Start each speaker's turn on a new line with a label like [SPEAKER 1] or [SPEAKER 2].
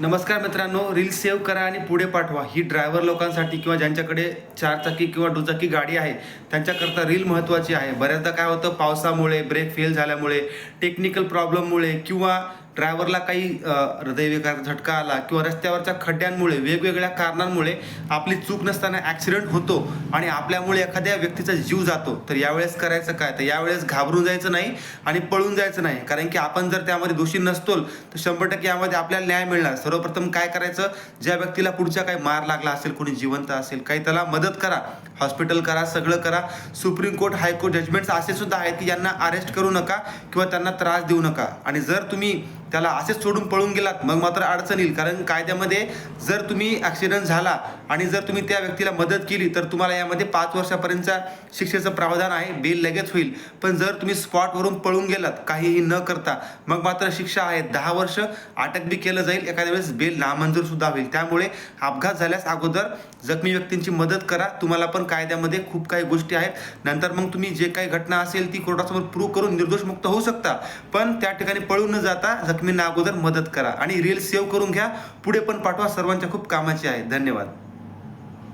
[SPEAKER 1] नमस्कार मित्रांनो reel save करा आणि पुढे पाठवा. ही ड्रायव्हर लोकांसाठी किंवा ज्यांच्याकडे चारचाकी किंवा दुचाकी गाडी आहे त्यांच्याकरता रील महत्त्वाची आहे. बऱ्याचदा काय होतं पावसामुळे ब्रेक फेल झाल्यामुळे टेक्निकल प्रॉब्लेममुळे किंवा ड्रायव्हरला काही हृदयविकार झटका आला किंवा रस्त्यावरच्या खड्ड्यांमुळे वेगवेगळ्या कारणांमुळे आपली चूक नसताना ॲक्सिडेंट होतो आणि आपल्यामुळे एखाद्या व्यक्तीचा जीव जातो तर यावेळेस करायचं काय? तर यावेळेस घाबरून जायचं नाही आणि पळून जायचं नाही. कारण की आपण जर त्यामध्ये दोषी नसतो तर शंभर टक्के यामध्ये आपल्याला न्याय मिळणार. सर्वप्रथम काय करायचं? ज्या व्यक्तीला पुढच्या काही मार लागला असेल कोणी जिवंत असेल काही त्याला मदत करा. हॉस्पिटल करा सगळं करा. सुप्रीम कोर्ट हायकोर्ट जजमेंट्स असे सुद्धा आहेत की यांना अरेस्ट करू नका किंवा त्यांना त्रास देऊ नका. आणि जर तुम्ही त्याला असेच सोडून पळून गेलात मग मात्र अडचण येईल. कारण कायद्यामध्ये जर तुम्ही ॲक्सिडेंट झाला आणि जर तुम्ही त्या व्यक्तीला मदत केली तर तुम्हाला यामध्ये पाच वर्षापर्यंतचा शिक्षेचं प्रावधान आहे बेल लगेच होईल. पण जर तुम्ही स्पॉटवरून पळून गेलात काहीही न करता मग मात्र शिक्षा आहे. दहा वर्ष अटक बी केलं जाईल एखाद्या वेळेस बेल नामंजूर सुद्धा होईल. त्यामुळे अपघात झाल्यास अगोदर जखमी व्यक्तींची मदत करा. तुम्हाला पण कायद्यामध्ये खूप काही गोष्टी आहेत. नंतर मग तुम्ही जे काही घटना असेल ती कोर्टासमोर प्रूव्ह करून निर्दोष मुक्त होऊ शकता. पण त्या ठिकाणी पळून न जाता बातमींना अगोदर मदत करा आणि रील सेव्ह करून घ्या. पुढे पण पाठवा. सर्वांच्या खूप कामाची आहे. धन्यवाद.